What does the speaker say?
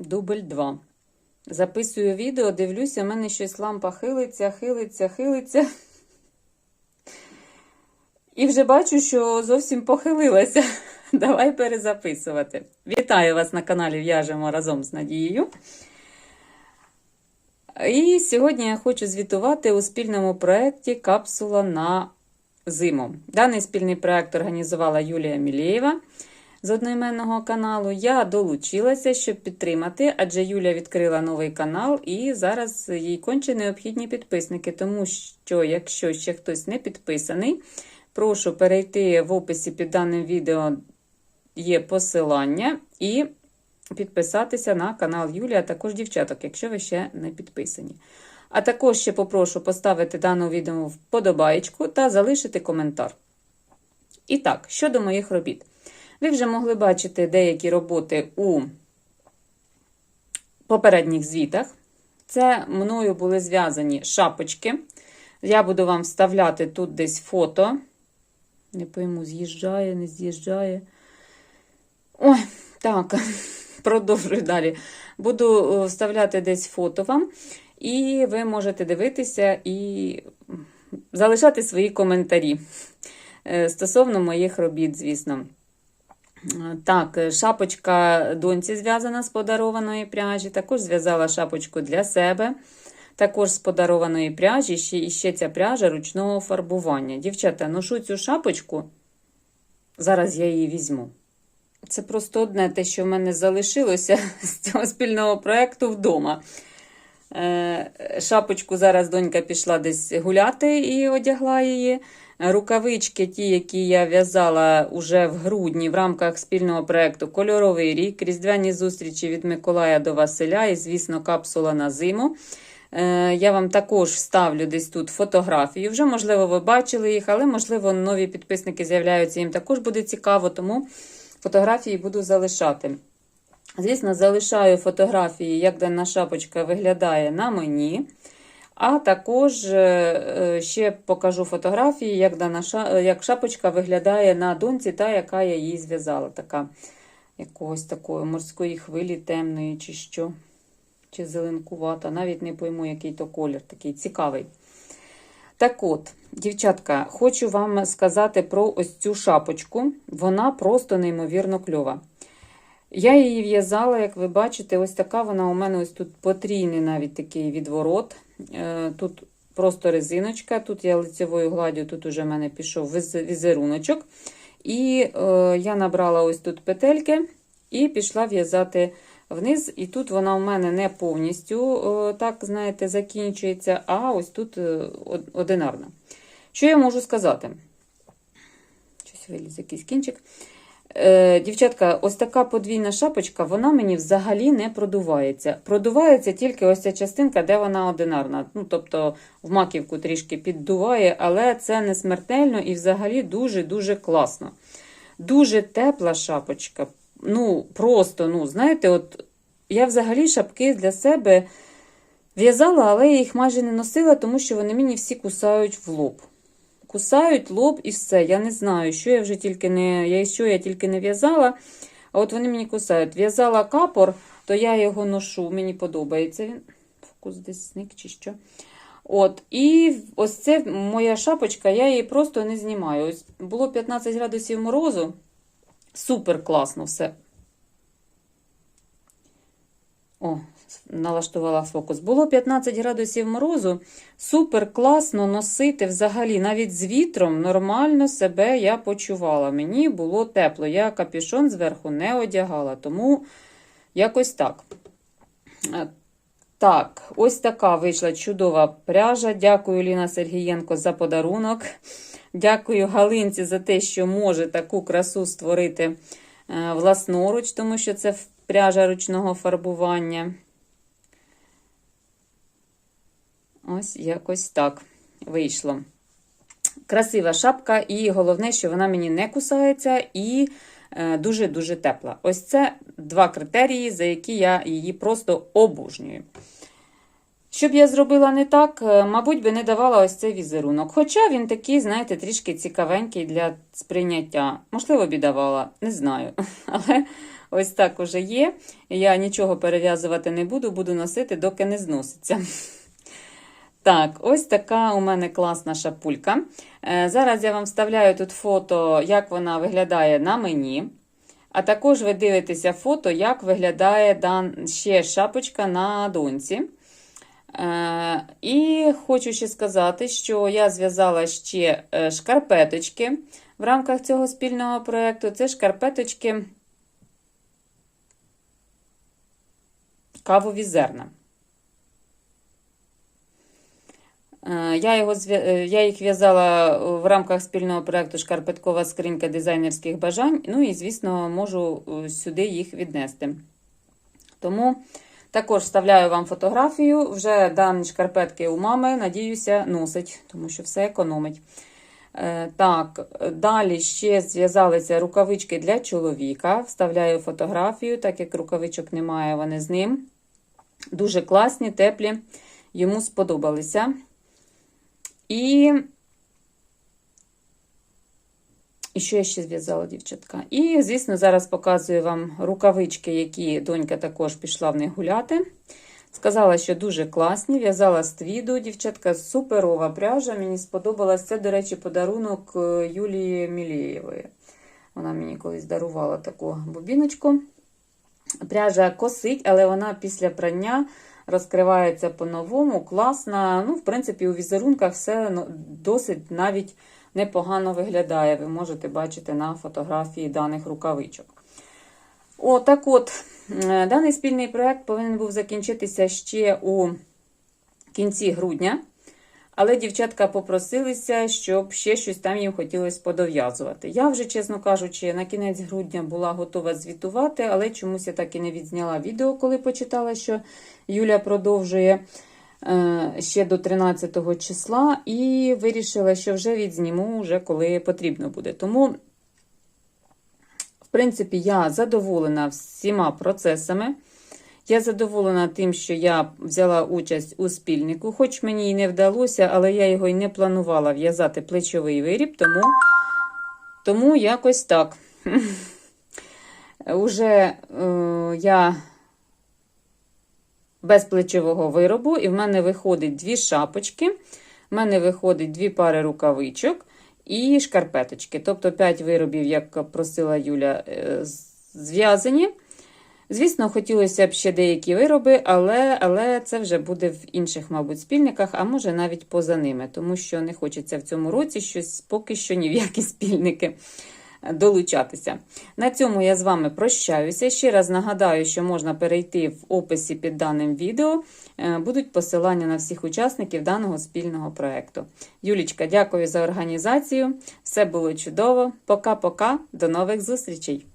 Дубль 2. Записую відео, дивлюся, в мене щось лампа хилиться, хилиться, хилиться. І вже бачу, що зовсім похилилася. Давай перезаписувати. Вітаю вас на каналі В'яжемо разом з Надією. І сьогодні я хочу звітувати у спільному проєкті Капсула на зиму. Даний спільний проєкт організувала Юлія Мілєєва з одноіменного каналу. Я долучилася, щоб підтримати, адже Юля відкрила новий канал, і зараз їй конче необхідні підписники, тому що, якщо ще хтось не підписаний, прошу перейти в описі під даним відео є посилання і підписатися на канал Юлія, а також дівчаток, якщо ви ще не підписані. А також ще попрошу поставити дану відео вподобайку та залишити коментар. І так, щодо моїх робіт. Ви вже могли бачити деякі роботи у попередніх звітах. Це мною були зв'язані шапочки. Я буду вам вставляти тут десь фото. Не пойму, з'їжджає, не з'їжджає. Ой, так, продовжую далі. Буду вставляти десь фото вам, і ви можете дивитися і залишати свої коментарі стосовно моїх робіт, звісно. Так, шапочка доньці зв'язана з подарованої пряжі. Також зв'язала шапочку для себе. Також з подарованої пряжі, ще, і ще ця пряжа ручного фарбування. Дівчата, ношу цю шапочку. Зараз я її візьму. Це просто одне те, що в мене залишилося з цього спільного проєкту вдома. Шапочку зараз донька пішла десь гуляти і одягла її. Рукавички, ті, які я в'язала уже в грудні в рамках спільного проєкту Кольоровий рік, різдвяні зустрічі від Миколая до Василя і, звісно, капсула на зиму. Я вам також ставлю десь тут фотографію. Вже, можливо, ви бачили їх, але, можливо, нові підписники з'являються, їм також буде цікаво, тому фотографії буду залишати. Звісно, залишаю фотографії, як дана шапочка виглядає на мені. А також ще покажу фотографії, як дана ша... як шапочка виглядає на доньці, та яка я її зв'язала. Така якогось такої морської хвилі темної, чи що, чи зеленкувата. Навіть не пойму, який то колір, такий цікавий. Так от, дівчатка, хочу вам сказати про ось цю шапочку. Вона просто неймовірно кльова. Я її в'язала, як ви бачите, ось така вона у мене ось тут потрійний навіть такий відворот. Тут просто резиночка, тут я лицевою гладдю, тут уже в мене пішов візеруночок. І е, я набрала ось тут петельки і пішла в'язати вниз. І тут вона у мене не повністю, е, так, знаєте, закінчується, а ось тут е, одинарна. Що я можу сказати? Щось виліз якийсь кінчик. Е, Дівчатка, ось така подвійна шапочка, вона мені взагалі не продувається. Продувається тільки ось ця частинка, де вона одинарна. Ну, Тобто в маківку трішки піддуває, але це не смертельно і взагалі дуже-дуже класно. Дуже тепла шапочка. Ну, просто, ну, знаєте, от я взагалі шапки для себе в'язала, але я їх майже не носила, тому що вони мені всі кусають в лоб. Кусають лоб і все. Я не знаю, що я вже тільки не я, що я тільки не в'язала. А от вони мені кусають. В'язала капор, то я його ношу, мені подобається він. Фокус десь зник чи що. От, І ось це моя шапочка, я її просто не знімаю. Ось Було 15 градусів морозу. Супер класно все. О, налаштувала фокус. Було 15 градусів морозу. Супер класно носити взагалі. Навіть з вітром нормально себе я почувала. Мені було тепло. Я капюшон зверху не одягала, тому якось так. Так, ось така вийшла чудова пряжа. Дякую, Ліна Сергієнко, за подарунок. Дякую Галинці за те, що може таку красу створити власноруч, тому що це пряжа ручного фарбування. Ось якось так вийшло. Красива шапка, і головне, що вона мені не кусається і дуже-дуже тепла. Ось це два критерії, за які я її просто обожнюю. Щоб я зробила не так, мабуть, би не давала ось цей візерунок. Хоча він такий, знаєте, трішки цікавенький для сприйняття. Можливо, б і давала, не знаю. Але Ось так уже є. Я нічого перев'язувати не буду, буду носити, доки не зноситься. Так, ось така у мене класна шапулька. Е, Зараз я вам вставляю тут фото, як вона виглядає на мені. А також ви дивитеся фото, як виглядає ще шапочка на доньці. Е, І хочу ще сказати, що я зв'язала ще е, шкарпеточки в рамках цього спільного проєкту. Це шкарпеточки кавові зерна. Е, Я, його, е, я їх в'язала в рамках спільного проєкту Шкарпеткова скринька дизайнерських бажань. Ну і, звісно, можу е, сюди їх віднести. Тому також вставляю вам фотографію. Вже дані шкарпетки у мами, надіюся, носить, тому що все економить. Е, Так, далі ще зв'язалися рукавички для чоловіка. Вставляю фотографію, так як рукавичок немає, вони з ним. Дуже класні, теплі, йому сподобалися. І, і що я ще зв'язала, дівчатка? І, звісно, зараз показую вам рукавички, які донька також пішла в них гуляти. Сказала, що дуже класні. В'язала з твіду, дівчатка, суперова пряжа. Мені сподобалась. Це, до речі, подарунок е, Юлії Мілєєвої. Вона мені колись дарувала таку бобіночку. Пряжа косить, але вона після прання розкривається по-новому, класна. Ну, в принципі, у візерунках все ну, досить навіть непогано виглядає. Ви можете бачити на фотографії даних рукавичок. О, так от, е, даний спільний проєкт повинен був закінчитися ще у кінці грудня. Але дівчатка попросилися, щоб ще щось там їм хотілося подов'язувати. Я вже, чесно кажучи, на кінець грудня була готова звітувати, але чомусь я так і не відзняла відео, коли почитала, що Юля продовжує е, ще до 13 числа, і вирішила, що вже відзніму, вже коли потрібно буде. Тому, в принципі, я задоволена всіма процесами. Я задоволена тим, що я взяла участь у спільнику, хоч мені і не вдалося, але я його й не планувала в'язати плечовий виріб, тому, тому якось так. Уже е, я без плечового виробу, і в мене виходить дві шапочки, в мене виходить дві пари рукавичок і шкарпеточки. Тобто 5 виробів, як просила Юля, е, зв'язані. Звісно, хотілося б ще деякі вироби, але але це вже буде в інших, мабуть, спільниках, а може навіть поза ними, тому що не хочеться в цьому році щось поки що ні в які спільники долучатися. На цьому я з вами прощаюся. Ще раз нагадаю, що можна перейти в описі під даним відео. Е, Будуть посилання на всіх учасників даного спільного проєкту. Юлічка, дякую за організацію. Все було чудово. Пока-пока, до нових зустрічей!